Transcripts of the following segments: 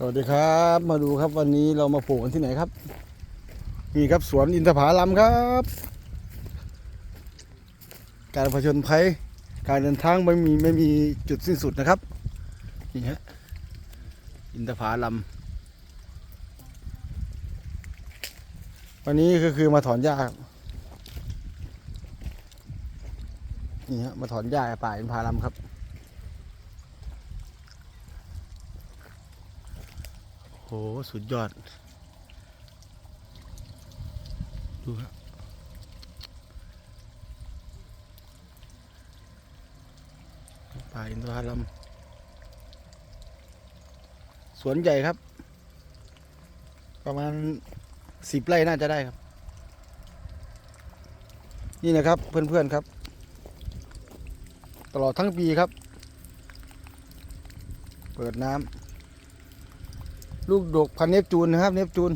สวัสดีครับ มาดูครับวันนี้เรามาปลูกกันที่ไหนครับนี่ครับสวนอินทผลัมครับ การผจญภัย การเดินทางไม่มีไม่มีจุดสิ้นสุดนะครับนี่ฮะอินทผลัมวันนี้ก็คือมาถอนหญ้านี่ฮะมาถอนหญ้าป่าอินทผลัมครับ โห สุดยอด ดูครับป่าอินทผลัมสวนใหญ่ครับ ประมาณสิบไร่น่าจะได้ครับ นี่นะครับเพื่อนๆครับ ตลอดทั้งปีครับ เปิดน้ำ ลูกดกพันเนปจูนนะครับ เนปจูน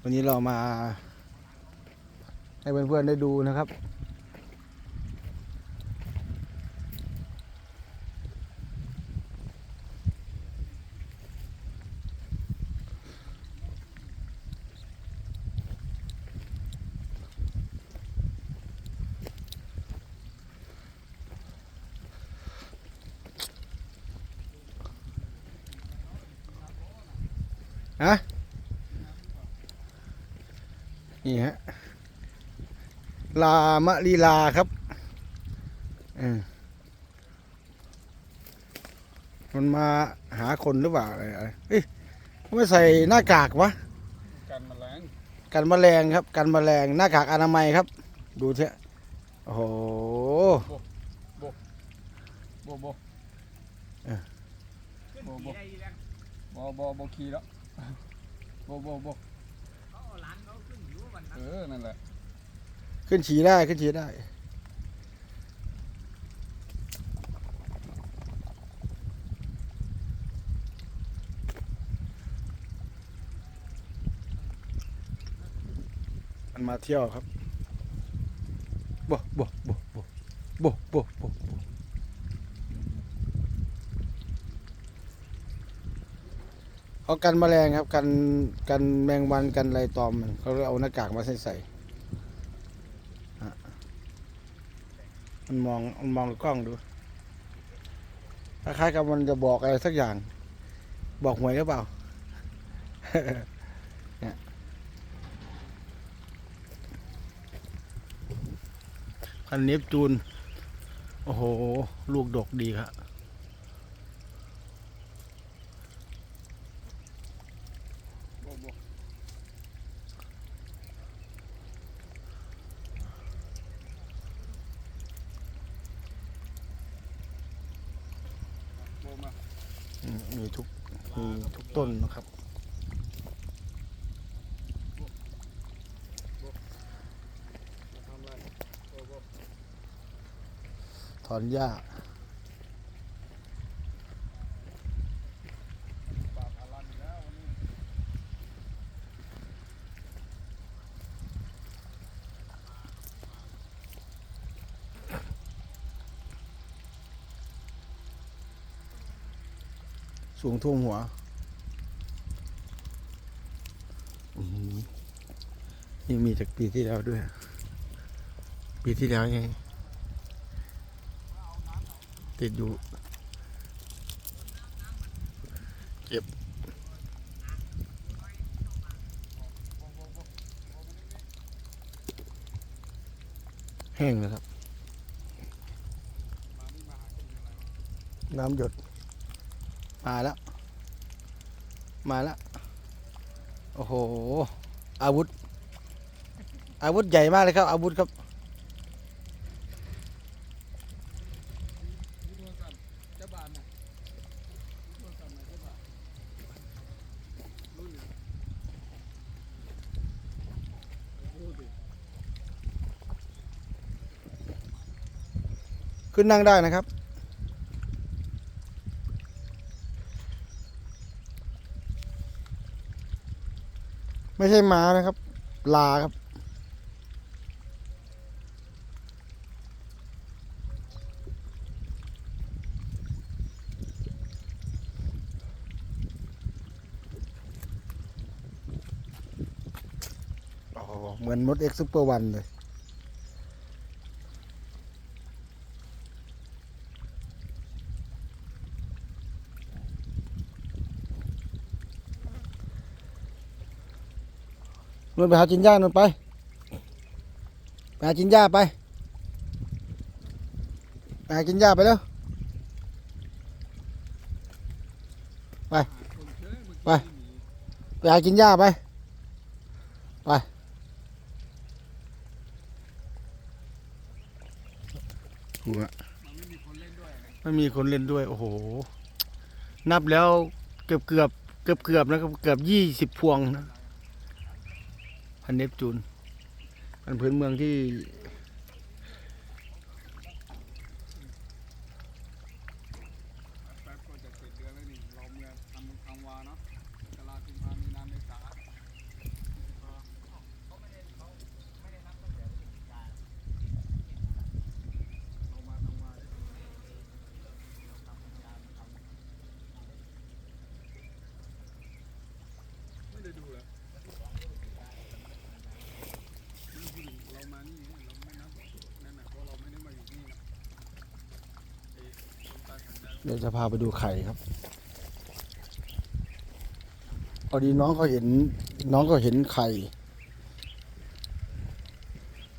วันนี้เรามา ให้เพื่อนๆได้ดูนะครับ ฮะนี่ฮะ ลามะลีลาครับเออมันมาหาคนหรือเปล่าอะไรอะไรเอ้ยทำไม่ใส่หน้ากากวะ กันแมลง กันแมลงครับ กันแมลงหน้ากากอนามัยครับ ดูเถอะโอ้โหโบโบเออโบโบโบโบโบขี่แล้ว โบโบโบเออ นั่นแหละ ขึ้นฉี่ได้ขึ้นฉี่ได้ มันมาเที่ยวครับบ่บ่บ่บ่บ่บ่บ่บ่ เขากันแมลงครับ กันกันแมงวันกันไรตอมมันเขาเลยเอาหน้ากากมาใส่ใส่มันมองมันมองกล้องดูคล้ายๆกับมันจะบอกอะไรสักอย่าง บอกหวยหรือเปล่าเนี่ยพันเนปจูน โอ้โห ลูกดกดีครับโบโบมา อืมมีทุก มีทุกต้นนะครับทำอะไรโบโบถอนหญ้า ปากอลันอีกแล้ววันนี้ สูงท่วมหัวอื้อหือยังมีจากปีที่แล้วด้วย ปีที่แล้วยังติดอยู่เก็บแห้งแล้วครับมานี่มาหากินอะไรวะน้ำหยด มาแล้ว มาแล้ว โอ้โห อาวุธ อาวุธใหญ่มากเลยครับ อาวุธครับ ขึ้นนั่งได้นะครับ ไม่ใช่ม้านะครับ ลาครับ เหมือนมดเอ็กซ์ซูเปอร์วันเลย นู่นไปหาจินย่านู่นไปไปหาจินย่าไปไปหาจินย่าไปแล้วคนเยอะเมื่อกี้ไปไปหากินหญ้าไปไปหัวมันไม่มีคนเล่นด้วยนะไม่มีคนเล่นด้วย โอ้โห นับแล้วเกือบเกือบเกือบเกือบนะครับเกือบยี่สิบพวงนะ พันเนปจูนพันพื้นเมืองที่ แป๊บก็จะเจ็ดเดือนแล้วนี่เราเมื่อทำทำวาเนาะกลากุมภามีนาเมษาเรามาทำวาได้ไม่ได้ดูเหรอเรามานี่เราไม่นับนั่นน่ะเพราะเราไม่ได้มาอยู่นี่นะเอ๊ะคนตาขันดาว เดี๋ยวจะพาไปดูไข่ครับพอดีน้องเขาเห็น น้องก็เห็นไข่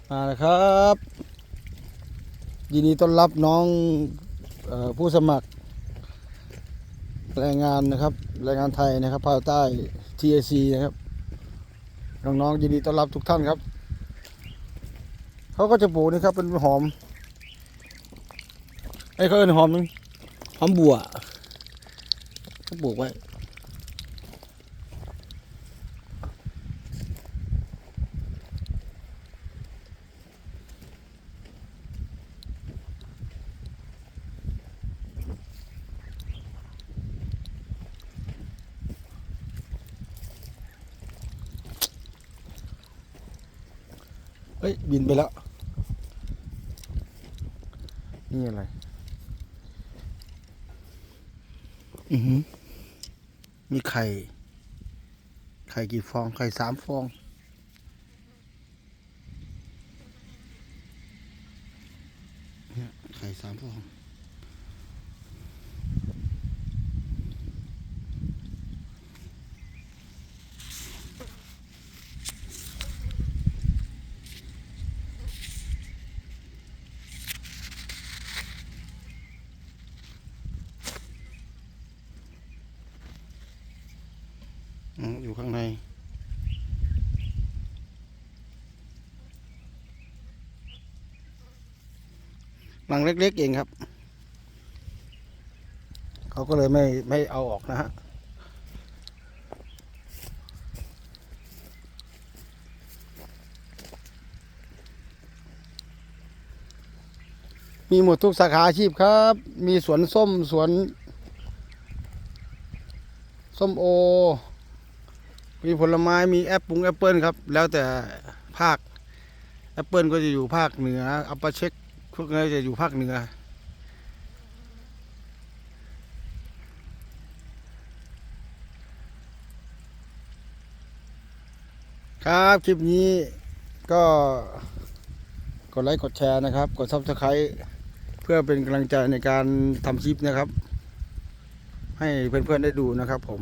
มาแล้วครับยินดีต้อนรับน้องออผู้สมัคร แรงงานนะครับ แรงงานไทยนะครับภาคใต้ TAC นะครับ น้องๆยินดีต้อนรับทุกท่านครับเขาก็จะปลูกนี่ครับเป็นหอมไอ้เขาเอินหอมนึง หอมบัวเขาปลูกไว้เฮ้ย บินไปแล้ว นี่อะไร อือมีไข่ ไข่กี่ฟอง ไข่สามฟองเนี่ยไข่สามฟอง อยู่ข้างในหลังเล็ก ๆ เองครับ เขาก็เลยไม่ไม่เอาออกนะฮะมีหมดทุกสาขาอาชีพครับ มีสวนส้มสวน ส้มโอ มีผลไม้มีแอปปุงแอปเปิลครับ แล้วแต่ภาคแอปเปิลก็จะอยู่ภาคเหนืออัปเปเช็คพวกนี้จะอยู่ภาคเหนือ ครับคลิปนี้ก็กดไลค์กดแชร์นะครับ กดซับสไครต์เพื่อเป็นกำลังใจในการทำคลิปนะครับ ให้เพื่อนๆได้ดูนะครับผม